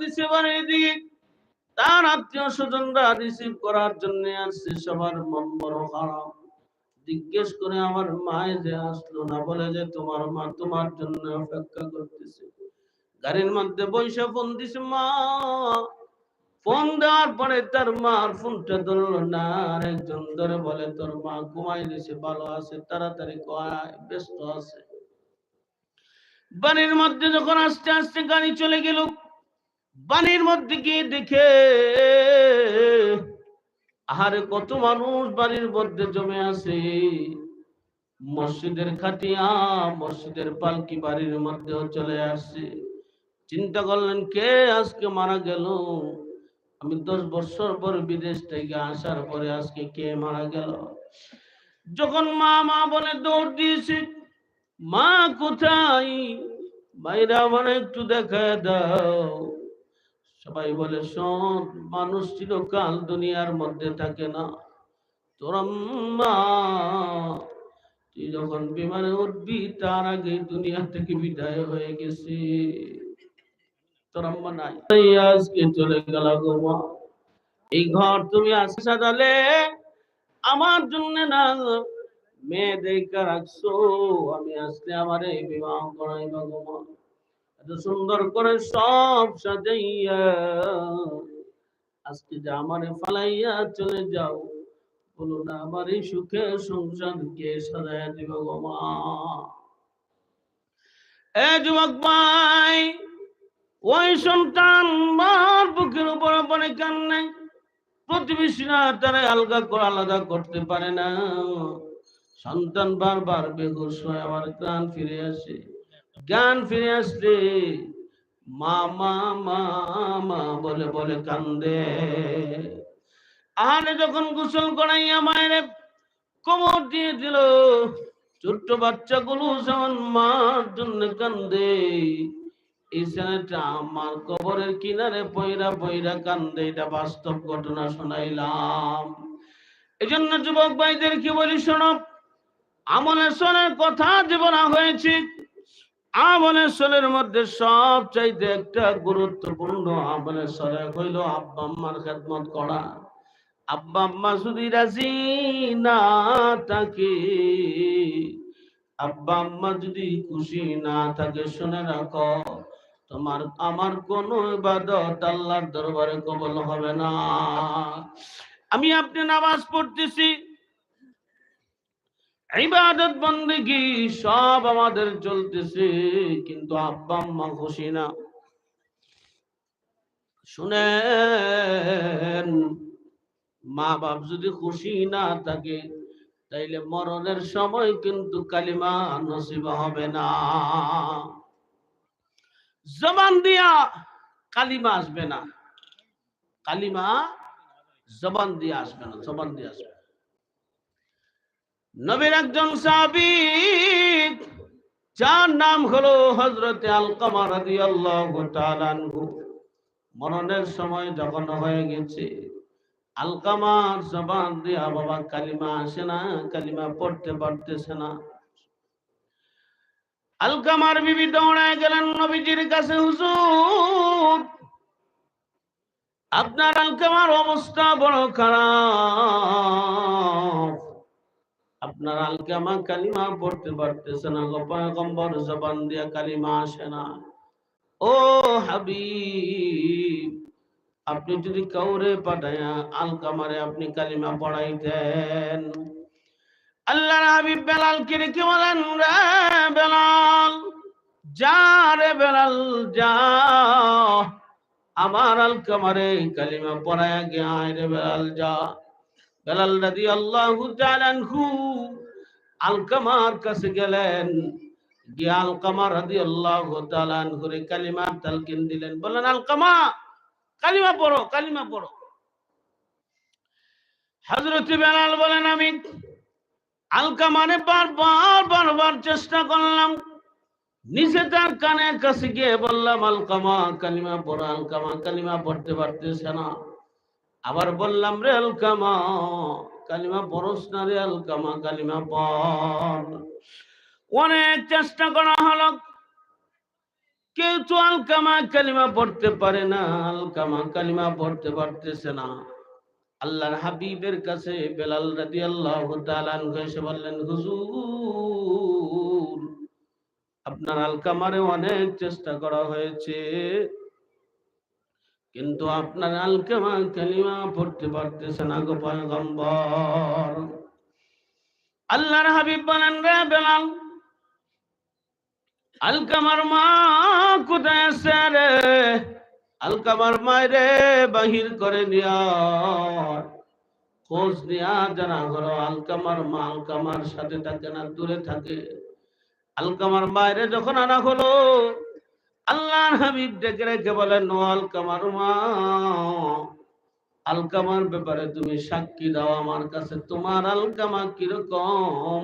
দিছে বাড়ির দিকে তার আত্মীয় স্বজনরা রিসিভ করার জন্য আসছে সবার মন বড় খারাপ। জিজ্ঞেস করে আমার মায়ে যে আসলো না, বলে যে তোমার মা তোমার জন্য অপেক্ষা করতেছে। গাড়ির মধ্যে বৈশা ফোন দিছে, মা, ফোন দেওয়ার পরে তার মার ফোনটা ধরলো না। আর একজন ধরে বলে, তোর মা ঘুমাই দিছে ভালো আছে, তাড়াতাড়ি কয়, ব্যস্ত আছে। বাড়ির মধ্যে যখন আস্তে আস্তে গাড়ি চলে গেল বাড়ির মধ্যে গিয়ে দেখে, আহারে কত মানুষ বাড়ির মধ্যে জমে আছে। মসজিদের খাটিয়া, মসজিদের পালকি বাড়ির মধ্যেও চলে আসছে। চিন্তা করলেন, কে আজকে মারা গেল? আমি দশ বছর পর বিদেশ থেকে আসার পরে আজকে কে মারা গেল? যখন মা মা বলে দৌড় দিয়েছে, মা কোথায়? বাইরে আমার একটু দেখা দাও। সবাই বলে, শোন, মানুষ চিরকাল দুনিয়ার মধ্যে থাকে না। তোর তুই যখন বিমানে উঠবি, তার আগে দুনিয়া থেকে বিদায় হয়ে গেছে। নাই। তাই আজকে চলে গেল এই ঘর তুমি আজকে সাজালে, আমার জন্য না, মেয়ে দেখে রাখছো। আমি আসলে আমার এই বিবাহ করাইবা গো সুন্দর করে সব সাজাইয়া, আজকে যে আমারে ফালাইয়া চলে যাও, বলো না আমার এই সুখে সংসার কে দিব এ যুবক ভাই, ওই সন্তান মার বুকের উপর পরে কান্নে প্রতিবেশীরা তারা আলগা করে আলাদা করতে পারে না। সন্তান বারবার বেহুশ হয় আমার প্রাণ ফিরে আসে। জ্ঞান ফিরে আসলে, মা মা মা মা, বলে বলে কান্দে। আহারে যখন গোসল করাইয়া মায়ের কোমর দিয়ে দিল, ছোট্ট বাচ্চাগুলো যেমন মার জন্য কান্দে, এই ছেলেটা আমার কবরের কিনারে পয়রা পয়রা কান্দে, এটা বাস্তব ঘটনা শোনাইলাম। এই জন্য যুবক ভাইদেরকে বলি শোনো, আমলের সনের কথা বলা হয়েছে আমলের সনের মধ্যে সব চাইতে একটা গুরুত্বপূর্ণ আমলের সরে হইল আব্বা আম্মার খেদমত করা। আব্বা আম্মা যদি রাজি না থাকে, আব্বা আম্মা যদি খুশি না থাকে, শুনে রাখো, তোমার আমার কোন ইবাদত আল্লাহর দরবারে কবল হবে না। আমি আপনি নামাজ পড়তেছি ইবাদত বন্দেগি, সব আমাদের চলতেছে, কিন্তু আব্বা আম্মা খুশি না। শুনেন মা বাপ যদি খুশি না থাকে, তাইলে মরণের সময় কিন্তু কালিমা নসিব হবে না। জবান দিয়া কালিমা আসবে না। কালিমা জবান দিয়ে আসবে না, জবান দিয়ে আসবে। নবীর একজন সাহাবী, যার নাম হলো হজরতে আলকামা তাআলা আনহু। মরণের সময় যখন হয়ে গেছে, আলকামার জবান দিয়া, বাবা, কালিমা আসে না, কালিমা পড়তে পারতেছে না। আলকামার বিবি দৌড়ায় গেলেন নবীজির কাছে, হুজুর, আপনার আলকামার অবস্থা বড় খারাপ। আপনার আলকামা কালিমা পড়তে পারতেছে না, গো জবান দিয়া কালিমা আসে না। ও হাবিব, আপনি যদি কাউরে পাঠায়া আলকামারে আপনি কালিমা পড়াইতেন। আল্লাহর হাবিব বেলাল কে রেখে বলেন, রে বেলাল, যা রে বেলাল, যা। আমার আলকামারে কালিমা পড়ায়া গে, আয় রে বেলাল, যা। বেলাল রাদি আল্লাহু তাআলাহু আলকামার কাছে গেলেন। গিয়ে আলকামা রাদি আল্লাহ তাআলাহু রে কালিমা তালকিন দিলেন। বললেন আলকামা কালিমা পড়ো কালিমা পড়ো। হযরত বেলাল বলেন আমি আলকামারে বারবার বারবার চেষ্টা করলাম। নিচে তার কানের কাছে গিয়ে বললাম আলকামা কালিমা পড়ো আলকামা কালিমা পড়তে পারতেছে না। আবার বললাম, রে আলকামা কালিমা পড়স না রে আলকামা কালিমা পড় অনেক চেষ্টা করা হলো। কেউ তো আলকামা কালিমা পড়তে পারে না আলকামা কালিমা পড়তে পারতেছে না। আল্লাহর হাবিবের কাছে বেলাল রাদি আল্লাহ এসে বললেন, হুজুর, আপনার আলকামারে অনেক চেষ্টা করা হয়েছে। কিন্তু আপনার আলকামা কালিমা পড়তে পারতেছে না গো পয়গম্বর আল্লাহর হাবিব বলেন, রে বেলাল আলকামার মা কোথায় আছে রে? আলকামার মায়েরে বাহির করে নিয়া, খোঁজ নিয়া জানা করো আলকামার মা আলকামার সাথে থাকে না, দূরে থাকে। আলকামার মায়েরে যখন আনা হলো আল্লাহর হাবিব ডেকে রেখে বলেন ও আলকামার মা। আলকামার ব্যাপারে তুমি সাক্ষী দাও আমার কাছে। তোমার আলকামা কীরকম?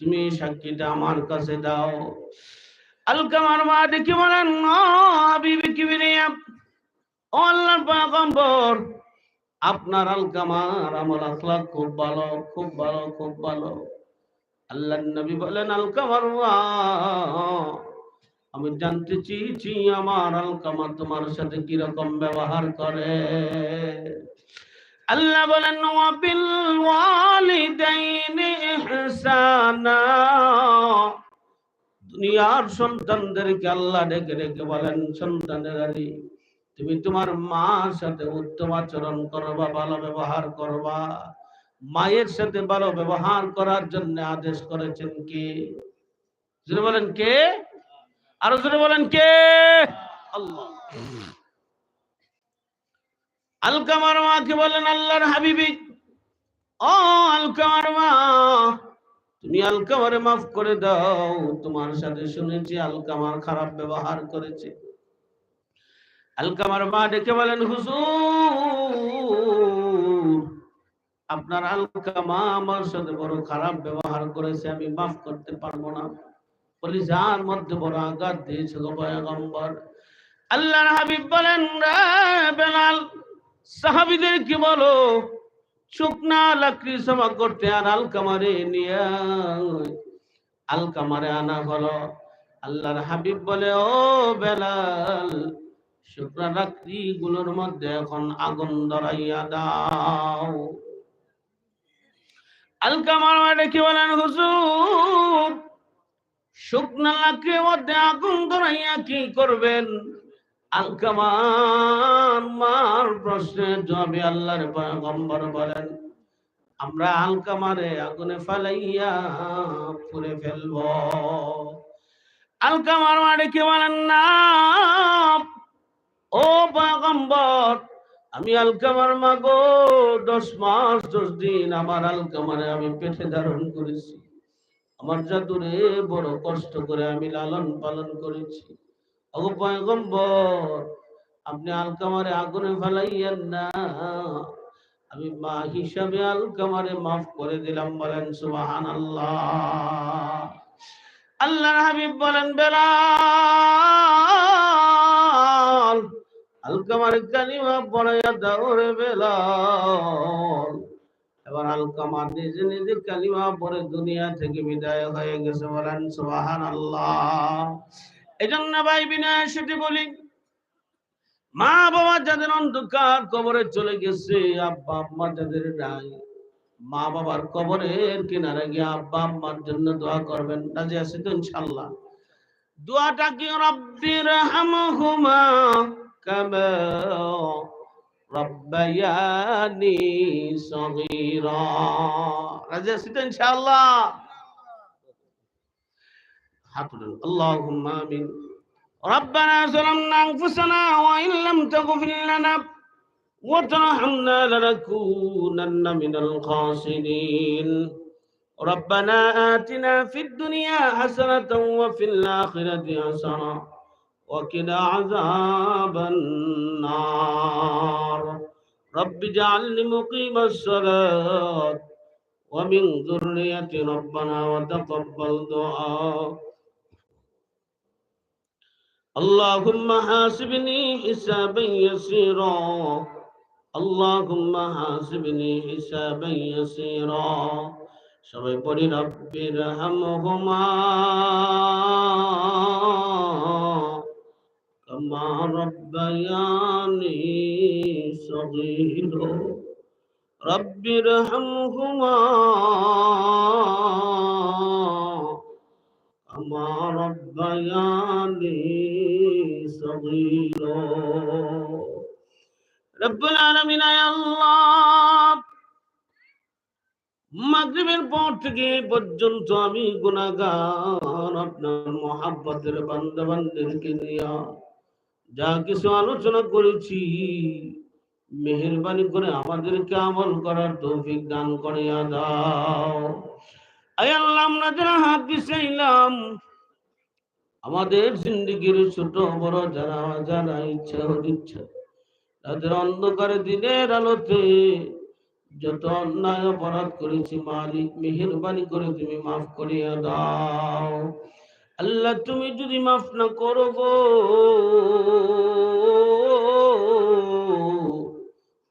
তুমি সাক্ষীটা আমার কাছে দাও। আলকামার মা ডেকে বলেন হাবিবি কি ও আল্লাহর পয়গম্বর, আপনার আলকামার আমল আখলাক খুব ভালো খুব ভালো খুব ভালো। আল্লাহ নবী বলেন, আলকামার মা আমি জানতে চেয়েছি আমার আলকামা তোমার সাথে কীরকম ব্যবহার করে। আল্লাহ বলেন দুনিয়ার সন্তানদেরকে আল্লাহ ডেকে ডেকে বলেন, সন্তানের আলী, তুমি তোমার মার সাথে উত্তম আচরণ করবা, ভালো ব্যবহার করবা। মায়ের সাথে ভালো ব্যবহার করার জন্য আদেশ করেছেন কে? বলেন, কে? আরও জোরে বলেন কে? আল্লাহ। আলকামার মাকে বলেন আল্লাহর হাবিবি। ও আলকামার মা, তুমি আলকামারে মাফ করে দাও। তোমার সাথে শুনেছি আলকামার খারাপ ব্যবহার করেছে। আলকামার মা ডেকে বলেন, হুজুর, আপনার আলকামা আমার সাথে বড় খারাপ ব্যবহার করেছে। আমি মাফ করতে পারব না। বলি যার মধ্যে বড় আঘাত দিয়েছে গো পয়গম্বর। আল্লাহর হাবিব বলেন, রে বেলাল, সাহাবিদের কি বলো? শুকনা লাকড়ি জমা করতে আর আলকামারে নিয়ে আলকামারে আনা হলো। আল্লাহর হাবিব বলে, ও বেলাল, শুকনা লাকড়ি গুলোর মধ্যে এখন আগুন ধরাইয়া দাও। আলকামার মানে কি বলেন হুজুর? কি করবেন? আলকামার আল্লাহর বলেন, আমরা আলকামারে আগুনে ফালাইয়া পুড়ে ফেলব। আলকামার মারে কি বলেন না ও পয়গম্বর, আমি আলকামার মাগো, দশ মাস, দশ দিন আমার আলকামারে আমি পেটে ধারণ করেছি। আমার জাদুরে বড় কষ্ট করে আমি লালন পালন করেছি। আপনি আলকামারে আগুনে ফেলাইয়েন না। আমি মা হিসাবে আলকামারে মাফ করে দিলাম, বলেন সুবাহান আল্লাহ আল্লাহর হাবিব বলেন, বেলাল, আলকামারে কালিমা পড়াইয়া দাও রে বেলাল। এবার আলকামা নিজে নিজে কালিমা পড়ে দুনিয়া থেকে বিদায় হয়ে গেছে বলেন আল্লাহ ভাই বিনয় সেটি বলি মা বাবা যাদের অন্ধকার কবরে চলে গেছে, আব্বা আম্মা যাদের নাই মা বাবার কবরের কিনারে গিয়ে আব্বা আম্মার জন্য দোয়া করবেন, রাজি আছে তো ইনশাল্লাহ দোয়াটা কি রব্বির হামহুমা কামা রব্বায়ানি সগীরা রাজি আছে তো ইনশাআল্লাহ হাতুল আল্লাহুম্মা আমিন ربنا ظلمنا انفسنا وان لم تغفر لنا وترحمنا لنكونن من الخاسرين ربنا آتنا في الدنيا حسنة وفي الآخرة حسنة وقنا عذاب النار رب اجعلني مقيم الصلاة ومن ذريتي ربنا وتقبل دعاء اللهم حاسبني حسابا يسيرا اللهم حاسبني حسابا يسيرا সবাই পড়ি রব্বির হামহুমা كما ربياني صغيرا رب ارحمهما كما ربياني صغيرا رب العالمين يا الله মাগরিবের পর থেকে এ পর্যন্ত আমি গুনাহগার আপনার মহাব্বতের বান্দা বান্দাদেরকে নিয়ে যা কিছু আলোচনা করেছি, মেহেরবানি করে আমাদেরকে আমল করার তৌফিক দান করে দাও। আয় আল্লাহ আমরা যারা হাত দিছাইলাম আমাদের জিন্দিগির ছোট, বড় যারা যারা ইচ্ছা ইচ্ছা তাদের অন্ধকারে দিনের আলোতে যত অন্যায় অপরাধ করেছি, মালিক, মেহেরবানি করে তুমি মাফ করিয়া দাও। আল্লাহ, তুমি যদি মাফ না করো গো।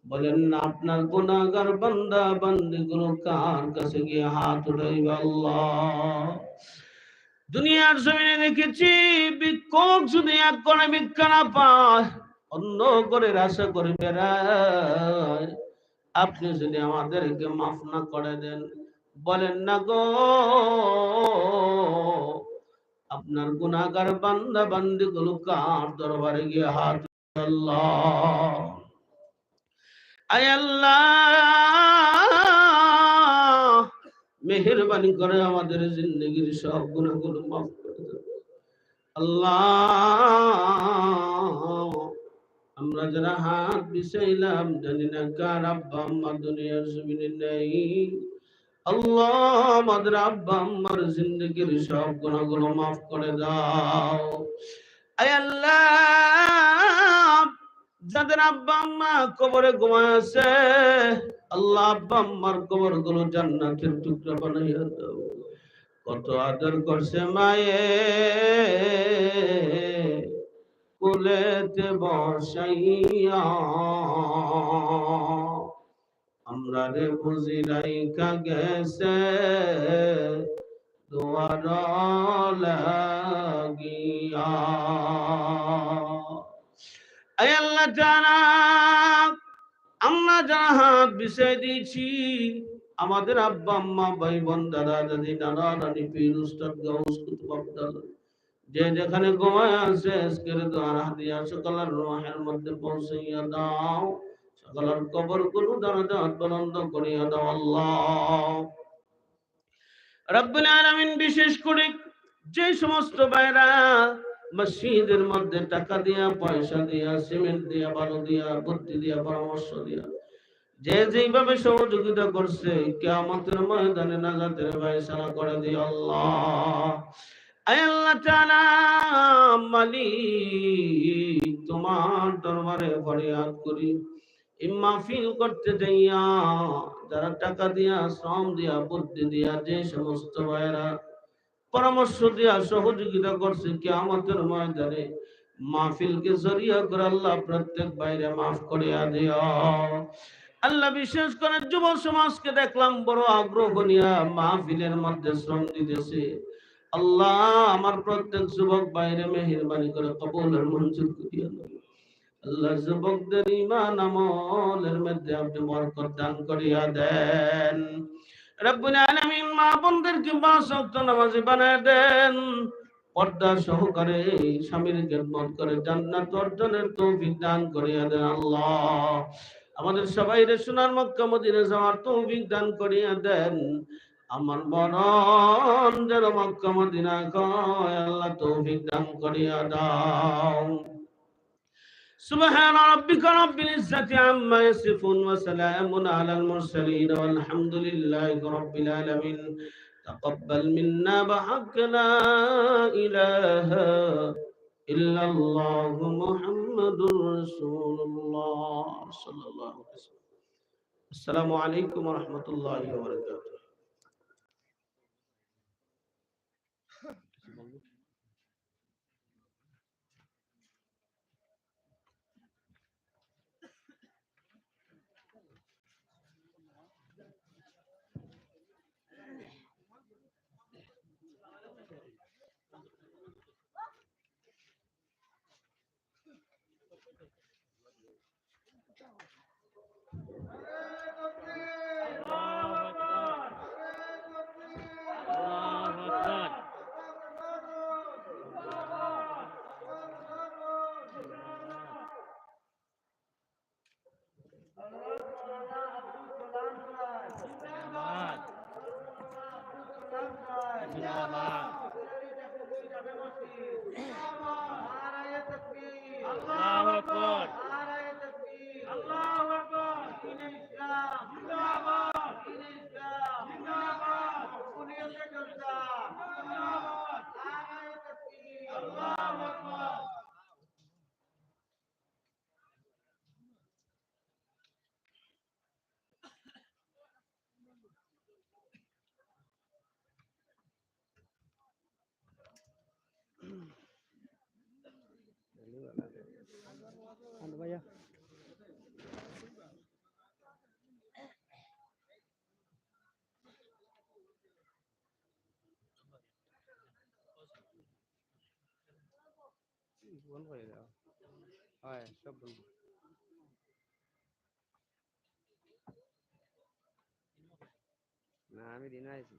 বলেন না, আপনার গুনাহগার বান্দা বান্দি গুলো কার কাছে গিয়ে হাত উঠাইবে আল্লাহ? দুনিয়ার জমিনে দেখেছি, বিক্ষোভ যদি এক করে ভিক্ষা না পায়, অন্য করে আশা করে বেড়ায়। আপনি যদি আমাদেরকে মাফ না করে দেন, বলেন না গো। আপনার গুনাহগার বান্দা বান্দি গুলো কার দরবারে গিয়ে হাত মেহেরবানি করে আমাদের জিন্দগির সব গুণাগুলো মাফ করে আল্লাহ! আমরা যারা হাত বিষাইলাম জানি না কার আব্বা আম্মা দুনিয়ার জমিনে নেই। আল্লাহ, আমাদের আব্বা আম্মার জিন্দগির সব গুণাগুলো মাফ করে দাও। আল্লাহ, যাদের আব্বা আম্মা কবরে ঘুমায় আছে, আল্লাহ আব্বা আম্মার কবরগুলো জান্নাতের টুকরা বানাইয়া দাও। কত আদর করছে মায়ে কুলেতে বসাইয়া। আমরা রে বুঝি রাইকা গেছে দুয়ার লাগিয়া। আয় আল্লাহ জানা, আমরা যারা হাত বিষয় দিয়েছি। আমাদের আব্বা, আম্মা ভাই বোন দাদা দাদি নানা নানি পীর উস্তাদ গাউস কুতুব যে যেখানে ঘুমায় আছে, আজকের দোয়ার হাতিয়া সকলের রোহের মধ্যে পৌঁছাইয়া দাও। সকলের কবরগুলো দরজা বলন্দ করিয়া দাও আল্লাহ। রব্বুল আলামিন বিশেষ করে যে সমস্ত ভাইরা মসজিদের মধ্যে টাকা দিয়া, পয়সা দিয়া, সিমেন্ট দিয়া, বালু দিয়া, বুদ্ধি দিয়া, পরামর্শ দিয়া, যে যেভাবে সহযোগিতা করছে, কেয়ামতের ময়দানে নাজাতের ফয়সালা করে দিও আল্লাহ। তোমার দরবারে ফরিয়াদ করি। মাহফিল করতে যাইয়া, যারা টাকা দিয়া, শ্রম দিয়া, বুদ্ধি দিয়া, যে সমস্ত ভাইরা পরামর্শ দিয়া সহযোগিতা করছে কি আমাদের ময়দানে, মাহফিলকে জরিয়া করে আল্লাহ প্রত্যেক বাইরে মাফ করিয়া দিও আল্লাহ বিশেষ করে যুব সমাজকে দেখলাম, বড় আগ্রহ নিয়া মাহফিলের মধ্যে শ্রম দিতেছে। আল্লাহ আমার প্রত্যেক যুবক বাইরে মেহেরবানি করে কবুলের মঞ্জুর করিয়া দেন। আল্লাহ যুবকদের ইমান আমলের মধ্যে আপনি বরকত দান করিয়া দেন। রব্বুল আলামিন মা বানায় দেন। পর্দা সহকারে স্বামীর খেদমত করে জান্নাত অর্জনের তৌফিক দান করিয়া দেন আল্লাহ। আমাদের সবাই রে সোনার মক্কা মদিনা যাওয়ার তৌফিক দান করিয়া দেন। আমার মরণ যেন মক্কা মদিনা কয়, আল্লাহ তৌফিক দান করিয়া দাও। سبحان ربك رب العزة عما يصفون وسلام على المرسلين والحمد لله رب العالمين تقبل منا بحق لا إله إلا الله محمد رسول الله صلى الله عليه وسلم السلام عليكم ورحمة الله وبركاته আল্লাহু বন্ধ করে দাও হয় সব বন্ধ। না আমি দিন আইছি